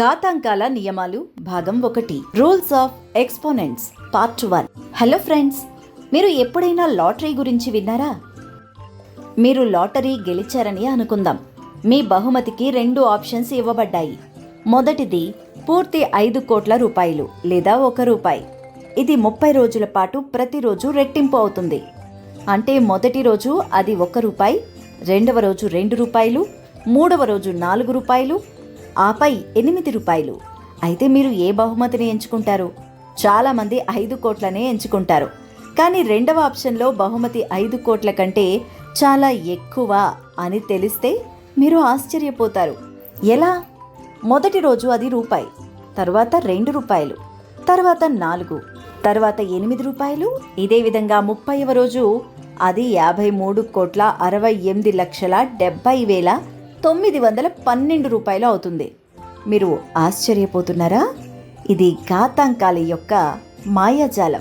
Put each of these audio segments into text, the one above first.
ఘాతాంకాల నియమాలు భాగం ఒకటి. Rules of exponents part one. Hello friends మీరు ఎప్పుడైనా లాటరీ గురించి విన్నారా? మీరు లాటరీ గెలిచారని అనుకుందాం. మీ బహుమతికి రెండు ఆప్షన్స్ ఇవ్వబడ్డాయి. మొదటిది పూర్తి ఐదు కోట్ల రూపాయలు లేదా ఒక రూపాయి. ఇది ముప్పై రోజుల పాటు ప్రతిరోజు రెట్టింపు అవుతుంది. అంటే మొదటి రోజు అది ఒక రూపాయి రెండవ రోజు రెండు రూపాయలు మూడవ రోజు నాలుగు రూపాయలు ఆపై ఎనిమిది రూపాయలు. అయితే మీరు ఏ బహుమతిని ఎంచుకుంటారు? చాలామంది ఐదు కోట్లనే ఎంచుకుంటారు. కానీ రెండవ ఆప్షన్లో బహుమతి ఐదు కోట్ల కంటే చాలా ఎక్కువ అని తెలిస్తే మీరు ఆశ్చర్యపోతారు. ఎలా? మొదటి రోజు అది రూపాయి తర్వాత రెండు రూపాయలు తర్వాత నాలుగు తర్వాత ఎనిమిది రూపాయలు. ఇదే విధంగా ముప్పైవ రోజు అది యాభై మూడు కోట్ల అరవై ఎనిమిది లక్షల డెబ్బై వేల తొమ్మిది వందల పన్నెండు రూపాయలు అవుతుంది. మీరు ఆశ్చర్యపోతున్నారా? ఇది ఘాతాంకాల యొక్క మాయాజాలం.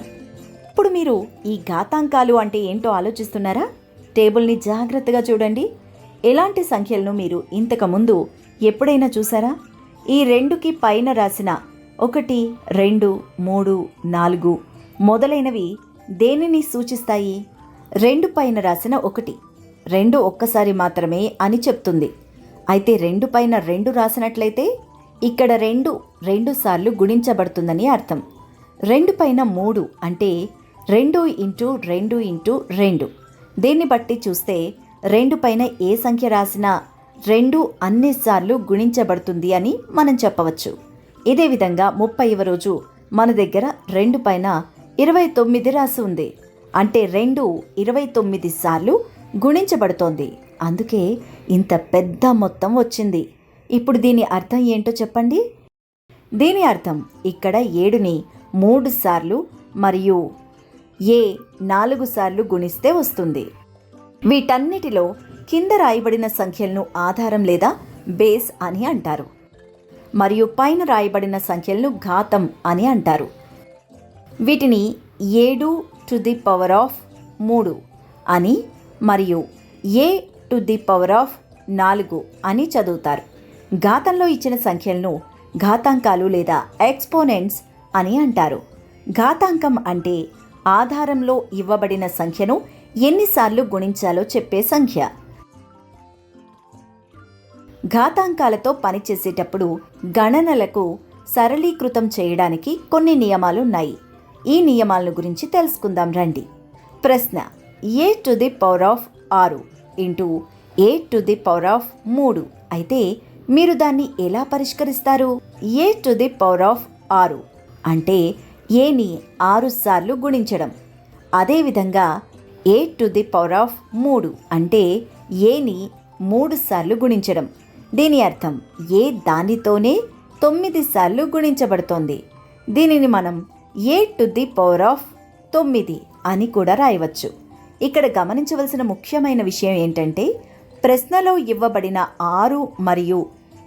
ఇప్పుడు మీరు ఈ ఘాతాంకాలు అంటే ఏంటో ఆలోచిస్తున్నారా? టేబుల్ని జాగ్రత్తగా చూడండి. ఎలాంటి సంఖ్యలను మీరు ఇంతకుముందు ఎప్పుడైనా చూసారా? ఈ రెండుకి పైన రాసిన ఒకటి రెండు మూడు నాలుగు మొదలైనవి దేనిని సూచిస్తాయి? రెండు పైన రాసిన ఒకటి. రెండు ఒక్కసారి మాత్రమే అని చెప్తుంది. అయితే రెండు పైన రెండు రాసినట్లయితే ఇక్కడ రెండు రెండు సార్లు గుణించబడుతుందని అర్థం. రెండు పైన మూడు అంటే రెండు ఇంటూ రెండు ఇంటూ రెండు. దీన్ని బట్టి చూస్తే రెండు పైన ఏ సంఖ్య రాసినా రెండు అన్నిసార్లు గుణించబడుతుంది అని మనం చెప్పవచ్చు. ఇదే విధంగా ముప్పైవ రోజు మన దగ్గర రెండు పైన ఇరవై తొమ్మిది రాసి ఉంది. అంటే రెండు ఇరవై తొమ్మిది సార్లు గుణించబడుతోంది. అందుకే ఇంత పెద్ద మొత్తం వచ్చింది. ఇప్పుడు దీని అర్థం ఏంటో చెప్పండి. దీని అర్థం ఇక్కడ ఏడుని మూడు సార్లు మరియు ఏ నాలుగు సార్లు గుణిస్తే వస్తుంది. వీటన్నిటిలో కింద రాయబడిన సంఖ్యలను ఆధారం లేదా బేస్ అని అంటారు. మరియు పైన రాయబడిన సంఖ్యలను ఘాతం అని అంటారు. వీటిని ఏడు టు ది పవర్ ఆఫ్ మూడు అని మరియు a to the power of నాలుగు అని చదువుతారు. ఘాతంలో ఇచ్చిన సంఖ్యలను ఘాతాంకాలు లేదా ఎక్స్పోనెంట్స్ అని అంటారు. ఘాతాంకం అంటే ఆధారంలో ఇవ్వబడిన సంఖ్యను ఎన్నిసార్లు గుణించాలో చెప్పే సంఖ్య. ఘాతాంకాలతో పనిచేసేటప్పుడు గణనలకు సరళీకృతం చేయడానికి కొన్ని నియమాలున్నాయి ఈ నియమాలను గురించి తెలుసుకుందాం రండి. ప్రశ్న a to the power of ఆరు into a to the power of మూడు. అయితే మీరు దాన్ని ఎలా పరిష్కరిస్తారు? A to the power of ఆరు అంటే ఏని ఆరు సార్లు గుణించడం. అదేవిధంగా a to the power of మూడు అంటే ఏని మూడు సార్లు గుణించడం. దీని అర్థం ఏ దానితోనే తొమ్మిది సార్లు గుణించబడుతోంది. దీనిని మనం a to the power of తొమ్మిది అని కూడా రాయవచ్చు. ఇక్కడ గమనించవలసిన ముఖ్యమైన విషయం ఏంటంటే ప్రశ్నలో ఇవ్వబడిన ఆరు మరియు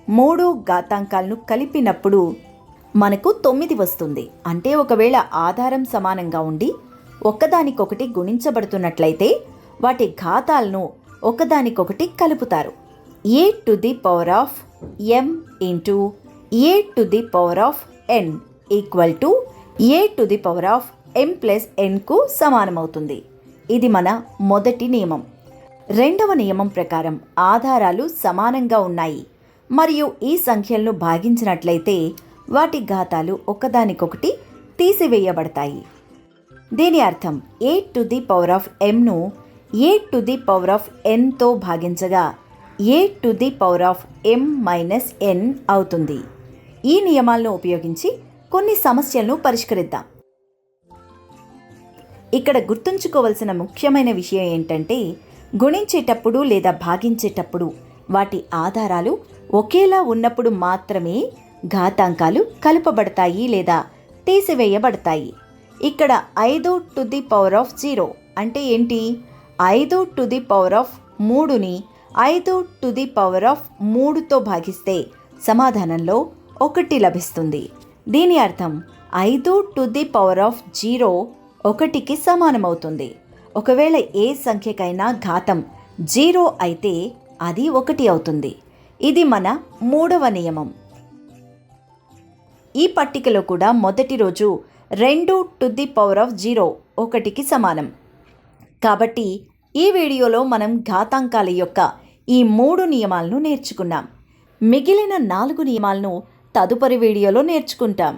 మూడు ఘాతాంకాలను కలిపినప్పుడు మనకు తొమ్మిది వస్తుంది. అంటే ఒకవేళ ఆధారం సమానంగా ఉండి ఒకదానికొకటి గుణించబడుతున్నట్లయితే వాటి ఘాతాలను ఒకదానికొకటి కలుపుతారు. A to the power of m into a to the power of n equal to a to the power of m plus ఎన్కు సమానమవుతుంది. ఇది మన మొదటి నియమం. రెండవ నియమం ప్రకారం ఆధారాలు సమానంగా ఉన్నాయి. మరియు ఈ సంఖ్యలను భాగించినట్లయితే వాటి ఘాతాలు ఒకదానికొకటి తీసివేయబడతాయి. దీని అర్థం a to the power of ఎంను a to the power of ఎన్తో భాగించగా a to the power of m minus n అవుతుంది. ఈ నియమాలను ఉపయోగించి కొన్ని సమస్యలను పరిష్కరిద్దాం. ఇక్కడ గుర్తుంచుకోవలసిన ముఖ్యమైన విషయం ఏంటంటే గుణించేటప్పుడు లేదా భాగించేటప్పుడు వాటి ఆధారాలు ఒకేలా ఉన్నప్పుడు మాత్రమే ఘాతాంకాలు కలుపబడతాయి లేదా తీసివేయబడతాయి. ఇక్కడ ఐదు to the power of zero అంటే ఏంటి? ఐదు టు ది పవర్ ఆఫ్ మూడుని ఐదు టు ది పవర్ ఆఫ్ మూడుతో భాగిస్తే సమాధానంలో ఒకటి లభిస్తుంది. దీని అర్థం ఐదు to the power of zero ఒకటికి సమానమవుతుంది. ఒకవేళ ఏ సంఖ్యకైనా ఘాతం జీరో అయితే అది ఒకటి అవుతుంది. ఇది మన మూడవ నియమం. ఈ పట్టికలో కూడా మొదటి రోజు రెండు to the power of zero ఒకటికి సమానం. కాబట్టి ఈ వీడియోలో మనం ఘాతాంకాల యొక్క ఈ మూడు నియమాలను నేర్చుకున్నాం. మిగిలిన నాలుగు నియమాలను తదుపరి వీడియోలో నేర్చుకుంటాం.